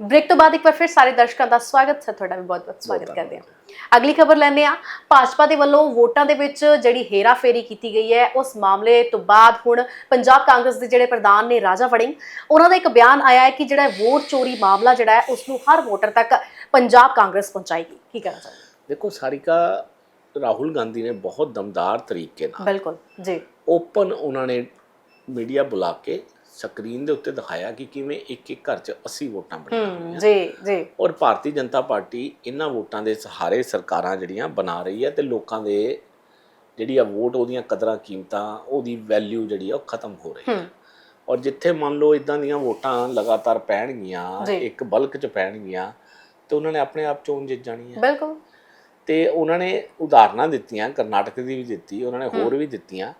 Break ਤੋਂ ਬਾਅਦ ਇੱਕ ਵਾਰ ਫਿਰ ਸਾਰੇ ਦਰਸ਼ਕਾਂ ਦਾ ਸਵਾਗਤ ਹੈ। ਤੁਹਾਡਾ ਵੀ ਬਹੁਤ-ਬਹੁਤ ਸਵਾਗਤ ਕਰਦੇ ਹਾਂ। ਅਗਲੀ ਖਬਰ ਲੈਂਦੇ ਆ ਭਾਜਪਾ ਦੇ ਵੱਲੋਂ ਵੋਟਾਂ ਦੇ ਵਿੱਚ ਜਿਹੜੀ ਹੇਰਾਫੇਰੀ ਕੀਤੀ ਗਈ ਹੈ ਉਸ ਮਾਮਲੇ ਤੋਂ ਬਾਅਦ ਹੁਣ ਪੰਜਾਬ ਕਾਂਗਰਸ ਦੇ ਜਿਹੜੇ ਪ੍ਰਧਾਨ ਨੇ ਰਾਜਾ ਵੜਿੰਗ ਉਹਨਾਂ ਦਾ ਇੱਕ ਬਿਆਨ ਆਇਆ ਹੈ ਕਿ ਜਿਹੜਾ ਵੋਟ ਚੋਰੀ ਮਾਮਲਾ ਜਿਹੜਾ ਹੈ ਉਸ ਨੂੰ ਹਰ ਵੋਟਰ ਤੱਕ ਪੰਜਾਬ ਕਾਂਗਰਸ ਪਹੁੰਚਾਏਗੀ। ਕੀ ਕਹਿਣਾ ਚਾਹੁੰਦੇ ਦੇਖੋ ਸਾਰਿਕਾ ਰਾਹੁਲ ਗਾਂਧੀ ਨੇ ਬਹੁਤ ਦਮਦਾਰ ਤਰੀਕੇ ਨਾਲ ਬਿਲਕੁਲ ਜੀ। ਓਪਨ ਉਹਨਾਂ ਨੇ ਮੀਡੀਆ ਬੁਲਾ ਕੇ ਸਕਰੀਨ ਦੇ ਉੱਤੇ ਦਿਖਾਇਆ ਕਿ ਕਿਵੇਂ ਇੱਕ ਇੱਕ ਘਰ 'ਚ 80 ਵੋਟਾਂ ਬਣੀਆਂ ਹੋਈਆਂ ਜੀ ਜੀ। ਔਰ ਭਾਰਤੀ ਜਨਤਾ ਪਾਰਟੀ ਇਹਨਾਂ ਵੋਟਾਂ ਦੇ ਸਹਾਰੇ ਸਰਕਾਰਾਂ ਜਿਹੜੀਆਂ ਬਣਾ ਰਹੀ ਹੈ ਤੇ ਲੋਕਾਂ ਦੇ ਜਿਹੜੀ ਆ ਵੋਟ ਉਹਦੀਆਂ ਕਦਰਾਂ ਕੀਮਤਾਂ ਉਹਦੀ ਵੈਲਿਊ ਜਿਹੜੀ ਆ ਉਹ ਖਤਮ ਹੋ ਰਹੀ ਹੈ। ਔਰ ਜਿੱਥੇ ਮੰਨ ਲਓ ਇਦਾਂ ਦੀਆਂ ਵੋਟਾਂ ਲਗਾਤਾਰ ਪੈਣਗੀਆਂ। ਇੱਕ ਬਲਕ 'ਚ ਪੈਣਗੀਆਂ ਤੇ ਉਹਨਾਂ ਨੇ ਆਪਣੇ ਆਪ ਚੋਣ ਜਿੱਤ ਜਾਣੀ ਹੈ। ਬਿਲਕੁਲ। ਤੇ ਉਹਨਾਂ ਨੇ ਉਦਾਹਰਨਾਂ ਦਿੱਤੀਆਂ ਕਰਨਾਟਕ ਦੀ ਵੀ ਦਿੱਤੀ ਉਹਨਾਂ ਨੇ ਹੋਰ ਵੀ ਦਿੱਤੀਆਂ।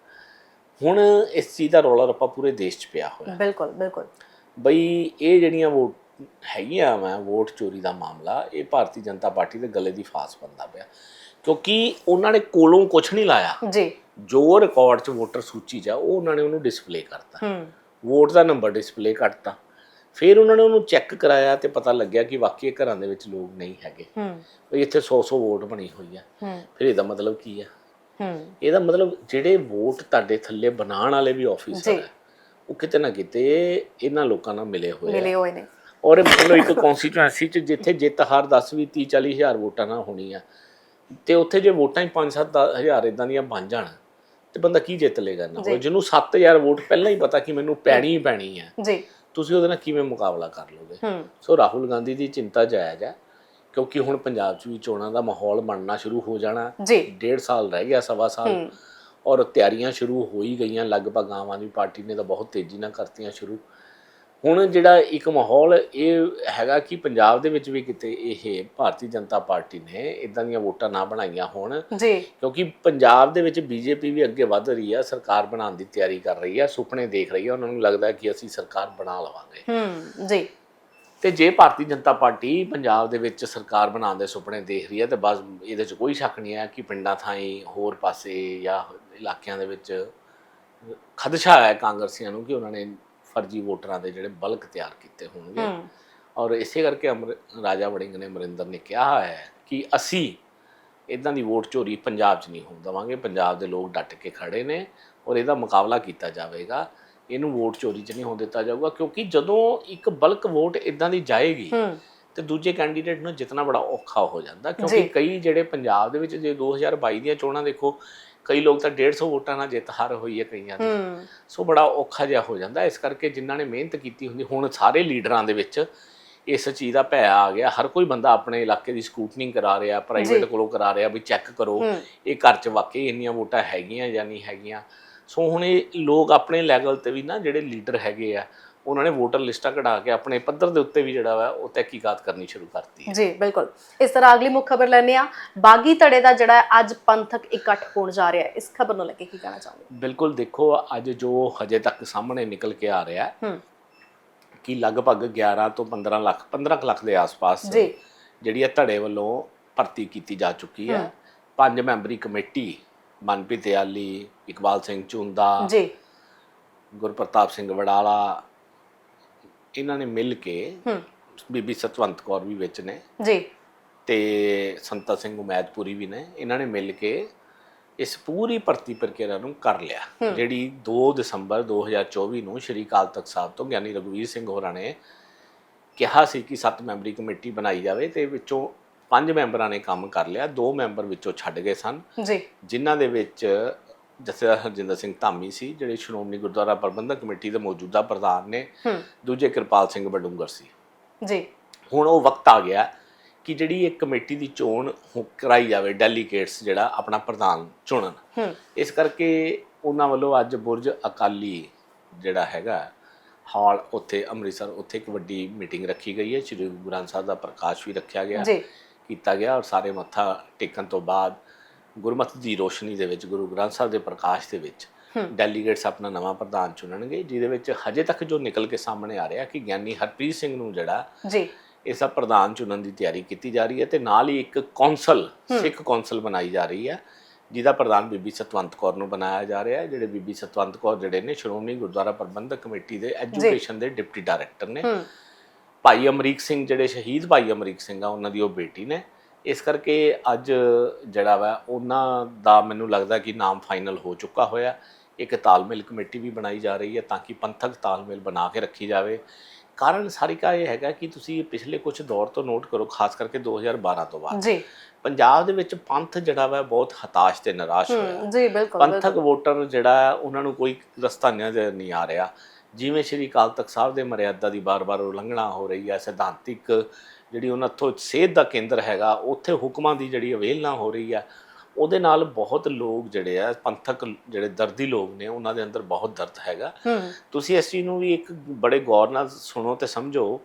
ਹੁਣ ਇਸ ਚੀਜ਼ ਦਾ ਰੌਲਾ ਰੱਪਾ ਪੂਰੇ ਦੇਸ਼ 'ਚ ਪਿਆ ਹੋਇਆ। ਬਿਲਕੁਲ ਬਿਲਕੁਲ। ਬਈ ਇਹ ਜਿਹੜੀਆਂ ਵੋਟ ਹੈਗੀਆਂ ਵਾ ਵੋਟ ਚੋਰੀ ਦਾ ਮਾਮਲਾ ਇਹ ਭਾਰਤੀ ਜਨਤਾ ਪਾਰਟੀ ਦੇ ਗਲੇ ਦੀ ਫਾਸ ਬੰਦਾ ਪਿਆ। ਕਿਉਂਕਿ ਉਹਨਾਂ ਨੇ ਕੋਲੋਂ ਕੁਝ ਨਹੀਂ ਲਾਇਆ। ਜੀ। ਜੋ ਰਿਕਾਰਡ 'ਚ ਵੋਟਰ ਸੂਚੀ 'ਚ ਆ ਉਹ ਉਹਨਾਂ ਨੇ ਉਹਨੂੰ ਡਿਸਪਲੇ ਕਰਤਾ। ਹੂੰ। ਵੋਟ ਦਾ ਨੰਬਰ ਡਿਸਪਲੇ ਕਰਤਾ ਫਿਰ ਉਹਨਾਂ ਨੇ ਉਹਨੂੰ ਚੈੱਕ ਕਰਾਇਆ ਤੇ ਪਤਾ ਲੱਗਿਆ ਕਿ ਵਾਕਈ ਘਰਾਂ ਦੇ ਵਿੱਚ ਲੋਕ ਨਹੀਂ ਹੈਗੇ। ਹੂੰ। ਵੀ ਇੱਥੇ 100-100 ਵੋਟ ਬਣੀ ਹੋਈ ਆ। ਹੂੰ। ਫਿਰ ਇਹਦਾ ਮਤਲਬ ਕੀ ਆ? ਇਹਦਾ ਮਤਲਬ ਜਿਹੜੇ ਵੋਟ ਤੁਹਾਡੇ ਥੱਲੇ ਬਣਾਉਣ ਵਾਲੇ ਵੀ ਆਫੀਸਰ। ਹੈ ਉਹ ਕਿਤੇ ਨਾ ਕਿਤੇ ਇਹਨਾਂ ਲੋਕਾਂ ਨਾਲ ਮਿਲੇ ਹੋਏ ਆ। ਮਿਲੇ ਹੋਏ ਨੇ। ਔਰ ਮਤਲਬ ਇੱਕ ਕਨਸਟੀਚੁਐਂਸੀ ਚ ਜਿੱਥੇ ਜਿੱਤ ਹਾਰ 10 ਵੀ 30 40 ਹਜ਼ਾਰ ਵੋਟਾਂ ਨਾਲ ਹੋਣੀ ਆ ਤੇ ਉੱਥੇ ਜੇ ਵੋਟਾਂ ਹੀ 5 7 ਹਜ਼ਾਰ ਇਦਾਂ ਦੀਆਂ ਬਣ ਜਾਣ ਤੇ ਬੰਦਾ ਕੀ ਜਿੱਤ ਲੇਗਾ ਨਾ ਜੀ। ਜਿਹਨੂੰ 7000 ਵੋਟ ਪਹਿਲਾਂ ਹੀ ਪਤਾ ਕਿ ਮੈਨੂੰ ਪੈਣੀ ਹੀ ਪੈਣੀ ਹੈ ਜੀ। ਤੁਸੀਂ ਉਹਦੇ ਨਾਲ ਕਿਵੇਂ ਮੁਕਾਬਲਾ ਕਰ ਲੋਗੇ ਸੋ ਰਾਹੁਲ ਗਾਂਧੀ ਦੀ ਚਿੰਤਾ ਜਾਇਜ਼ ਹੈ ਕਿਉਂਕਿ ਹੁਣ ਪੰਜਾਬ 'ਚ ਵੀ ਚੋਣਾਂ ਦਾ ਮਾਹੌਲ ਬਣਨਾ ਸ਼ੁਰੂ ਹੋ ਜਾਣਾ। ਜੀ। ਡੇਢ ਸਾਲ ਰਹਿ ਗਿਆ ਸਵਾ ਸਾਲ। ਔਰ ਤਿਆਰੀਆਂ ਸ਼ੁਰੂ ਹੋ ਹੀ ਗਈਆਂ। ਲਗਭਗ ਆਮ ਆਦਮੀ ਪਾਰਟੀ ਨੇ ਤਾਂ ਬਹੁਤ ਤੇਜ਼ੀ ਨਾਲ ਕਰਤੀਆਂ ਸ਼ੁਰੂ। ਹੁਣ ਜਿਹੜਾ ਇੱਕ ਮਾਹੌਲ ਇਹ ਹੈਗਾ ਕਿ ਪੰਜਾਬ ਦੇ ਵਿੱਚ ਵੀ ਕਿਤੇ ਇਹ ਭਾਰਤੀ ਜਨਤਾ ਪਾਰਟੀ ਨੇ ਇਦਾਂ ਦੀਆਂ ਵੋਟਾਂ ਨਾ ਬਣਾਈਆਂ ਹੋਣ। ਜੀ। ਕਿਉਂਕਿ ਪੰਜਾਬ ਦੇ ਵਿੱਚ ਬੀਜੇਪੀ ਵੀ ਅੱਗੇ ਵਧ ਰਹੀ ਹੈ ਸਰਕਾਰ ਬਣਾਉਣ ਦੀ ਤਿਆਰੀ ਕਰ ਰਹੀ ਹੈ ਸੁਪਨੇ ਦੇਖ ਰਹੀ ਹੈ ਉਹਨਾਂ ਨੂੰ ਲੱਗਦਾ ਕਿ ਅਸੀਂ ਸਰਕਾਰ ਬਣਾ ਲਵਾਂਗੇ। ਹੂੰ। ਜੀ। ਤੇ ਜੇ ਭਾਰਤੀ ਜਨਤਾ ਪਾਰਟੀ ਪੰਜਾਬ ਦੇ ਵਿੱਚ ਸਰਕਾਰ ਬਣਾਉਣ ਦੇ ਸੁਪਨੇ ਦੇਖ ਰਹੀ ਹੈ ਤੇ ਬਸ ਇਹਦੇ 'ਚ ਕੋਈ ਸ਼ੱਕ ਨਹੀਂ ਹੈ ਕਿ ਪਿੰਡਾਂ ਥਾਈਂ ਹੋਰ ਪਾਸੇ ਜਾਂ ਇਲਾਕਿਆਂ ਦੇ ਵਿੱਚ ਖਦਸ਼ਾ ਹੈ ਕਾਂਗਰਸੀਆਂ ਨੂੰ ਕਿ ਉਹਨਾਂ ਨੇ ਫਰਜ਼ੀ ਵੋਟਰਾਂ ਦੇ ਜਿਹੜੇ ਬਲਕ ਤਿਆਰ ਕੀਤੇ ਹੋਣਗੇ। ਔਰ ਇਸੇ ਕਰਕੇ ਅਮਰ ਰਾਜਾ ਵੜਿੰਗ ਨੇ ਅਮਰਿੰਦਰ ਨੇ ਕਿਹਾ ਹੈ ਕਿ ਅਸੀਂ ਇਦਾਂ ਦੀ ਵੋਟ ਚੋਰੀ ਪੰਜਾਬ 'ਚ ਨਹੀਂ ਹੋਣ ਦੇਵਾਂਗੇ ਪੰਜਾਬ ਦੇ ਲੋਕ ਡਟ ਕੇ ਖੜੇ ਨੇ ਔਰ ਇਹਦਾ ਮੁਕਾਬਲਾ ਕੀਤਾ ਜਾਵੇਗਾ। ਇਹਨੂੰ ਵੋਟ ਚੋਰੀ 'ਚ ਨਹੀਂ ਹੋਣ ਦਿੱਤਾ ਜਾਊਗਾ ਕਿਉਂਕਿ ਜਦੋਂ ਇੱਕ ਬਲਕ ਵੋਟ ਇਦਾਂ ਦੀ ਜਾਏਗੀ ਤੇ ਦੂਜੇ ਕੈਂਡੀਡੇਟ ਨੂੰ ਜਿੱਤਣਾ ਬੜਾ ਔਖਾ ਹੋ ਜਾਂਦਾ ਕਿਉਂਕਿ। ਕਈ ਜਿਹੜੇ ਪੰਜਾਬ ਦੇ ਵਿੱਚ ਜੇ 2022 ਦੀਆਂ ਚੋਣਾਂ ਦੇਖੋ ਕਈ ਲੋਕ ਤਾਂ 150 ਵੋਟਾਂ ਨਾਲ ਜਿੱਤ ਹਾਰ ਹੋਈ ਹੈ ਕਈਆਂ ਦੀ। ਸੋ ਬੜਾ ਔਖਾ ਜਿਹਾ ਹੋ ਜਾਂਦਾ ਇਸ ਕਰਕੇ ਜਿਨ੍ਹਾਂ ਨੇ ਮਿਹਨਤ ਕੀਤੀ ਹੁੰਦੀ ਹੁਣ ਸਾਰੇ ਲੀਡਰਾਂ ਦੇ ਵਿੱਚ ਇਸ ਚੀਜ਼ ਦਾ ਭੈ ਆ ਗਿਆ ਹਰ ਕੋਈ ਬੰਦਾ ਆਪਣੇ ਇਲਾਕੇ ਦੀ ਸਕੂਟਨਿੰਗ ਕਰਾ ਰਿਹਾ ਪ੍ਰਾਈਵੇਟ। ਕੋਲੋਂ ਕਰਾ ਰਿਹਾ ਵੀ ਚੈੱਕ ਕਰੋ ਇਹ ਘਰ 'ਚ ਵਾਕਈ ਇੰਨੀਆਂ ਵੋਟਾਂ ਹੈਗੀਆਂ ਜਾਂ ਨਹੀਂ ਹੈਗੀਆਂ। ਸੋ ਹੁਣ ਇਹ ਲੋਕ ਆਪਣੇ ਲੈਵਲ ਤੇ ਵੀ ਨਾ ਜਿਹੜੇ ਲੀਡਰ ਹੈਗੇ ਆ ਉਹਨਾਂ ਨੇ ਵੋਟਰ ਲਿਸਟਾਂ ਕਢਾ ਕੇ ਆਪਣੇ ਪੱਧਰ ਦੇ ਉੱਤੇ ਵੀ ਜਿਹੜਾ ਵਾ ਉਹ ਤਹਿਕੀਕਾਤ ਕਰਨੀ ਸ਼ੁਰੂ ਕਰਤੀ ਹੈ। ਜੀ ਬਿਲਕੁਲ। ਇਸ ਤਰ੍ਹਾਂ ਅਗਲੀ ਮੁੱਖ ਖਬਰ ਲੈਣੇ ਆ ਬਾਗੀ ਧੜੇ ਦਾ ਜਿਹੜਾ ਅੱਜ ਪੰਥਕ ਇਕੱਠ ਹੋਣ ਜਾ ਰਿਹਾ ਹੈ। ਇਸ ਖਬਰ ਨੂੰ ਲੈ ਕੇ ਕੀ ਕਹਿਣਾ ਚਾਹੁੰਦੇ ਬਿਲਕੁਲ ਦੇਖੋ ਅੱਜ ਜੋ ਹਜੇ ਤੱਕ ਸਾਹਮਣੇ ਨਿਕਲ ਕੇ ਆ ਰਿਹਾ ਹੈ ਕਿ ਲਗਭਗ 11 ਤੋਂ 15 ਲੱਖ 15 ਕੁ ਲੱਖ ਦੇ ਆਸ-ਪਾਸ ਜੀ। ਜਿਹੜੀ ਹੈ ਧੜੇ ਵੱਲੋਂ ਭਰਤੀ ਕੀਤੀ ਜਾ ਚੁੱਕੀ ਹੈ। ਪੰਜ ਮੈਂਬਰੀ ਕਮੇਟੀ ਮਨਪ੍ਰੀਤ ਯਾਲੀ ਇਕਬਾਲ ਸਿੰਘ ਚੁੰਦਾ ਜੀ। ਗੁਰਪ੍ਰਤਾਪ ਸਿੰਘ ਵਡਾਲਾ ਇਹਨਾਂ ਨੇ ਮਿਲ ਕੇ ਹੂੰ। ਬੀਬੀ ਸਤਵੰਤ ਕੌਰ ਵੀ ਵਿੱਚ ਨੇ। ਜੀ। ਤੇ ਸੰਤਾ ਸਿੰਘ ਉਮੈਦਪੁਰੀ ਵੀ ਨੇ। ਇਹਨਾਂ ਨੇ ਮਿਲ ਕੇ ਇਸ ਪੂਰੀ ਭਰਤੀ ਪ੍ਰਕਿਰਿਆ ਨੂੰ ਕਰ ਲਿਆ। ਜਿਹੜੀ 2 ਦਸੰਬਰ 2024 ਨੂੰ ਸ਼੍ਰੀ ਅਕਾਲ ਤਖਤ ਸਾਹਿਬ ਤੋਂ ਗਿਆਨੀ ਰਘਵੀਰ ਸਿੰਘ ਹੋਰਾਂ ਨੇ ਕਿਹਾ ਸੀ ਕਿ ਸੱਤ ਮੈਂਬਰੀ ਕਮੇਟੀ ਬਣਾਈ ਜਾਵੇ ਤੇ ਵਿੱਚੋਂ ਪੰਜ ਮੈਂਬਰਾਂ ਨੇ ਕੰਮ ਕਰ ਲਿਆ ਦੋ ਮੈਂਬਰ ਵਿੱਚੋਂ ਛੱਡ ਗਏ ਸਨ। ਜੀ। ਜਿਨ੍ਹਾਂ ਦੇ ਵਿੱਚ ਜਥੇਦਾਰ ਹਰਜਿੰਦਰ ਸਿੰਘ ਧਾਮੀ ਸੀ ਜਿਹੜੇ ਸ਼੍ਰੋਮਣੀ ਗੁਰਦੁਆਰਾ ਪ੍ਰਬੰਧਕ ਕਮੇਟੀ ਦੇ ਮੌਜੂਦਾ ਪ੍ਰਧਾਨ ਨੇ ਦੂਜੇ ਕਿਰਪਾਲ ਸਿੰਘ ਬਡੂੰਗਰ ਸੀ। ਜੀ। ਹੁਣ ਉਹ ਵਕਤ ਆ ਗਿਆ ਕਿ ਜਿਹੜੀ ਇੱਕ ਕਮੇਟੀ ਦੀ ਚੋਣ ਕਰਾਈ ਜਾਵੇ ਡੈਲੀਗੇਟਸ ਜਿਹੜਾ ਆਪਣਾ ਪ੍ਰਧਾਨ ਚੁਣਨ। ਇਸ ਕਰਕੇ ਉਹਨਾਂ ਵੱਲੋਂ ਅੱਜ ਬੁਰਜ ਅਕਾਲੀ ਜਿਹੜਾ ਹੈਗਾ ਹਾਲ ਉੱਥੇ ਅੰਮ੍ਰਿਤਸਰ ਉੱਥੇ ਇੱਕ ਵੱਡੀ ਮੀਟਿੰਗ ਰੱਖੀ ਗਈ ਹੈ। ਸ੍ਰੀ ਗੁਰੂ ਗ੍ਰੰਥ ਸਾਹਿਬ ਦਾ ਪ੍ਰਕਾਸ਼ ਵੀ ਰੱਖਿਆ ਗਿਆ। ਜੀ। ਕੀਤਾ ਗਿਆ ਔਰ ਸਾਰੇ ਮੱਥਾ ਟੇਕਣ ਤੋਂ ਬਾਅਦ ਗੁਰਮਤਿ ਦੀ ਰੋਸ਼ਨੀ ਦੇ ਵਿੱਚ ਗੁਰੂ ਗ੍ਰੰਥ ਸਾਹਿਬ ਦੇ ਪ੍ਰਕਾਸ਼ ਦੇ ਵਿੱਚ। ਡੈਲੀਗੇਟਸ ਆਪਣਾ ਨਵਾਂ ਪ੍ਰਧਾਨ ਚੁਣਨਗੇ ਜਿਹਦੇ ਵਿੱਚ ਹਜੇ ਤੱਕ ਜੋ ਨਿਕਲ ਕੇ ਸਾਹਮਣੇ ਆ ਰਿਹਾ ਕਿ ਗਿਆਨੀ ਹਰਪ੍ਰੀਤ ਸਿੰਘ ਨੂੰ ਜਿਹੜਾ ਜੀ। ਇਸ ਦਾ ਪ੍ਰਧਾਨ ਚੁਣਨ ਦੀ ਤਿਆਰੀ ਕੀਤੀ ਜਾ ਰਹੀ ਹੈ ਤੇ ਨਾਲ ਹੀ ਇੱਕ ਕੌਂਸਲ ਸਿੱਖ ਕੌਂਸਲ ਬਣਾਈ ਜਾ ਰਹੀ ਹੈ ਜਿਹਦਾ ਪ੍ਰਧਾਨ ਬੀਬੀ ਸਤਵੰਤ ਕੌਰ ਨੂੰ ਬਣਾਇਆ ਜਾ ਰਿਹਾ ਹੈ ਜਿਹੜੇ ਬੀਬੀ ਸਤਵੰਤ ਕੌਰ ਜਿਹੜੇ ਨੇ ਸ਼੍ਰੋਮਣੀ ਗੁਰਦੁਆਰਾ ਪ੍ਰਬੰਧਕ ਕਮੇਟੀ ਦੇ ਐਜੂਕੇਸ਼ਨ ਦੇ ਡਿਪਟੀ ਡਾਇਰੈਕਟਰ ਨੇ। ਭਾਈ ਅਮਰੀਕ ਸਿੰਘ ਜਿਹੜੇ ਸ਼ਹੀਦ ਭਾਈ ਅਮਰੀਕ ਸਿੰਘ ਆ ਉਹਨਾਂ ਦੀ ਉਹ ਬੇਟੀ ਨੇ। ਇਸ ਕਰਕੇ ਅੱਜ ਜਿਹੜਾ ਵਾ ਉਹਨਾਂ ਦਾ ਮੈਨੂੰ ਲੱਗਦਾ ਕਿ ਨਾਮ ਫਾਈਨਲ ਹੋ ਚੁੱਕਾ ਹੋਇਆ। ਇੱਕ ਤਾਲਮੇਲ ਕਮੇਟੀ ਵੀ ਬਣਾਈ ਜਾ ਰਹੀ ਹੈ ਤਾਂ ਕਿ ਪੰਥਕ ਤਾਲਮੇਲ ਬਣਾ ਕੇ ਰੱਖੀ ਜਾਵੇ। ਕਾਰਨ ਸਾਰਿਕਾ ਇਹ ਹੈਗਾ ਕਿ ਤੁਸੀਂ ਪਿਛਲੇ ਕੁਝ ਦੌਰ ਤੋਂ ਨੋਟ ਕਰੋ ਖਾਸ ਕਰਕੇ 2012 ਤੋਂ ਬਾਅਦ। ਜੀ। ਪੰਜਾਬ ਦੇ ਵਿੱਚ ਪੰਥ ਜਿਹੜਾ ਵਾ ਬਹੁਤ ਹਤਾਸ਼ ਤੇ ਨਿਰਾਸ਼ ਹੋਇਆ। ਜੀ ਬਿਲਕੁਲ ਪੰਥਕ ਵੋਟਰ ਜਿਹੜਾ ਉਹਨਾਂ ਨੂੰ ਕੋਈ ਰਸਤਾ ਨਹੀਂ ਆ ਰਿਹਾ। ਜਿਵੇਂ ਸ਼੍ਰੀ ਅਕਾਲ ਤਖਤ ਸਾਹਿਬ ਦੇ ਮਰਿਆਦਾ ਦੀ ਬਾਰ-ਬਾਰ ਉਲੰਘਣਾ ਹੋ ਰਹੀ ਹੈ ਸਿਧਾਂਤਿਕ ਜਿਹੜੀ ਉਹਨਾਂ ਤੋਂ ਸੇਧ ਦਾ ਕੇਂਦਰ ਹੈਗਾ ਉੱਥੇ ਹੁਕਮਾਂ ਦੀ ਜਿਹੜੀ ਅਵੇਲਨਾ ਹੋ ਰਹੀ ਹੈ ਉਹਦੇ ਨਾਲ ਬਹੁਤ ਲੋਕ ਜਿਹੜੇ ਆ ਪੰਥਕ ਜਿਹੜੇ ਦਰਦੀ ਲੋਕ ਨੇ ਉਹਨਾਂ ਦੇ ਅੰਦਰ ਬਹੁਤ ਦਰਦ ਹੈਗਾ। ਤੁਸੀਂ ਇਸ ਚੀਜ਼ ਨੂੰ ਵੀ ਇੱਕ ਬੜੇ ਗੌਰ ਨਾਲ ਸੁਣੋ ਤੇ ਸਮਝੋ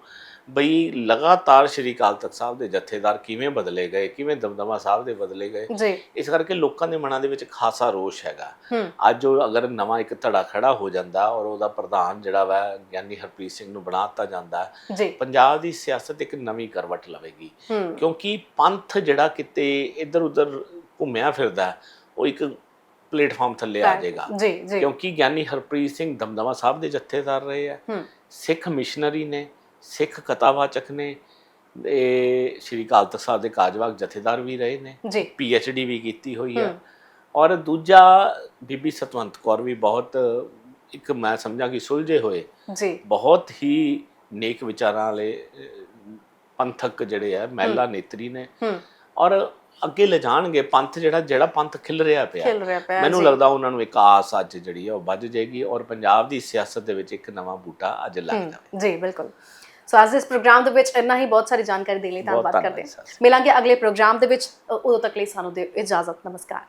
ਬਈ ਲਗਾਤਾਰ ਸ਼੍ਰੀ ਅਕਾਲ ਤਖਤ ਸਾਹਿਬ ਦੇ ਜਥੇਦਾਰ ਕਿਵੇਂ ਬਦਲੇ ਗਏ ਕਿਵੇਂ ਦਮਦਮਾ ਸਾਹਿਬ ਦੇ ਬਦਲੇ ਗਏ। ਇਸ ਕਰਕੇ ਲੋਕਾਂ ਦੇ ਮਨਾਂ ਦੇ ਵਿੱਚ ਖਾਸਾ ਰੋਸ਼ ਹੈਗਾ। ਅੱਜ ਉਹ ਅਗਰ ਨਵਾਂ ਇੱਕ ਧੜਾ ਖੜਾ ਹੋ ਜਾਂਦਾ ਔਰ ਉਹਦਾ ਪ੍ਰਧਾਨ ਜਿਹੜਾ ਵਾ ਗਿਆਨੀ ਹਰਪ੍ਰੀਤ ਸਿੰਘ ਨੂੰ ਬਣਾ ਦਿੱਤਾ ਜਾਂਦਾ ਪੰਜਾਬ ਦੀ ਸਿਆਸਤ ਇੱਕ ਨਵੀਂ ਕਰਵਟ ਲਵੇਗੀ। ਕਿਉਂਕਿ ਪੰਥ ਜਿਹੜਾ ਕਿਤੇ ਇੱਧਰ ਉੱਧਰ ਘੁੰਮਿਆ ਫਿਰਦਾ ਉਹ ਇੱਕ ਪਲੇਟਫਾਰਮ ਥੱਲੇ ਆ ਜਾਏਗਾ। ਕਿਉਂਕਿ ਗਿਆਨੀ ਹਰਪ੍ਰੀਤ ਸਿੰਘ ਦਮਦਮਾ ਸਾਹਿਬ ਦੇ ਜਥੇਦਾਰ ਰਹੇ ਆ। ਸਿੱਖ ਮਿਸ਼ਨਰੀ ਨੇ ਸਿੱਖ ਕਥਾਵਾਚਕ ਨੇ ਇਹ ਸ਼੍ਰੀ ਅਕਾਲ ਤਖਤ ਸਾਹਿਬ ਦੇ ਕਾਜਵਾਕ ਜਥੇਦਾਰ ਵੀ ਰਹੇ ਨੇ ਜੀ। ਪੀ ਐਚ ਡੀ ਵੀ ਕੀਤੀ ਹੋਈ ਹੈ। ਔਰ ਦੂਜਾ ਬੀਬੀ ਸਤਵੰਤ ਕੌਰ ਵੀ ਬਹੁਤ ਇੱਕ ਮੈਂ ਸਮਝਾਂ ਕਿ ਸੁਲਝੇ ਹੋਏ ਜੀ। ਬਹੁਤ ਹੀ ਨੇਕ ਵਿਚਾਰਾਂ ਵਾਲੇ ਪੰਥਕ ਜਿਹੜੇ ਆ ਮਹਿਲਾ ਨੇਤਰੀ ਨੇ। ਹੂੰ। ਔਰ ਅੱਗੇ ਲੈ ਜਾਣਗੇ ਪੰਥ ਜਿਹੜਾ ਜਿਹੜਾ ਪੰਥ ਖਿਲ ਰਿਹਾ ਪਿਆ। ਮੈਨੂੰ। ਲੱਗਦਾ ਉਹਨਾਂ ਨੂੰ ਇੱਕ ਆਸ ਅੱਜ ਜਿਹੜੀ ਆ ਉਹ ਵੱਜ ਜਾਏਗੀ। ਔਰ ਪੰਜਾਬ ਦੀ ਸਿਆਸਤ ਦੇ ਵਿੱਚ ਇੱਕ ਨਵਾਂ ਬੂਟਾ ਅੱਜ ਲੱਗ ਹਮ, ਜਾਵੇ ਜੀ ਬਿਲਕੁਲ। ਸੋ ਅੱਜ ਇਸ ਪ੍ਰੋਗਰਾਮ ਦੇ ਵਿੱਚ ਇੰਨਾ ਹੀ ਬਹੁਤ ਸਾਰੀ ਜਾਣਕਾਰੀ ਦੇਣ ਲਈ ਧੰਨਵਾਦ ਕਰਦੇ ਹਾਂ। ਮਿਲਾਂਗੇ ਅਗਲੇ ਪ੍ਰੋਗਰਾਮ ਦੇ ਵਿੱਚ ਉਦੋਂ ਤੱਕ ਲਈ ਸਾਨੂੰ ਦਿਓ ਇਜਾਜ਼ਤ। ਨਮਸਕਾਰ।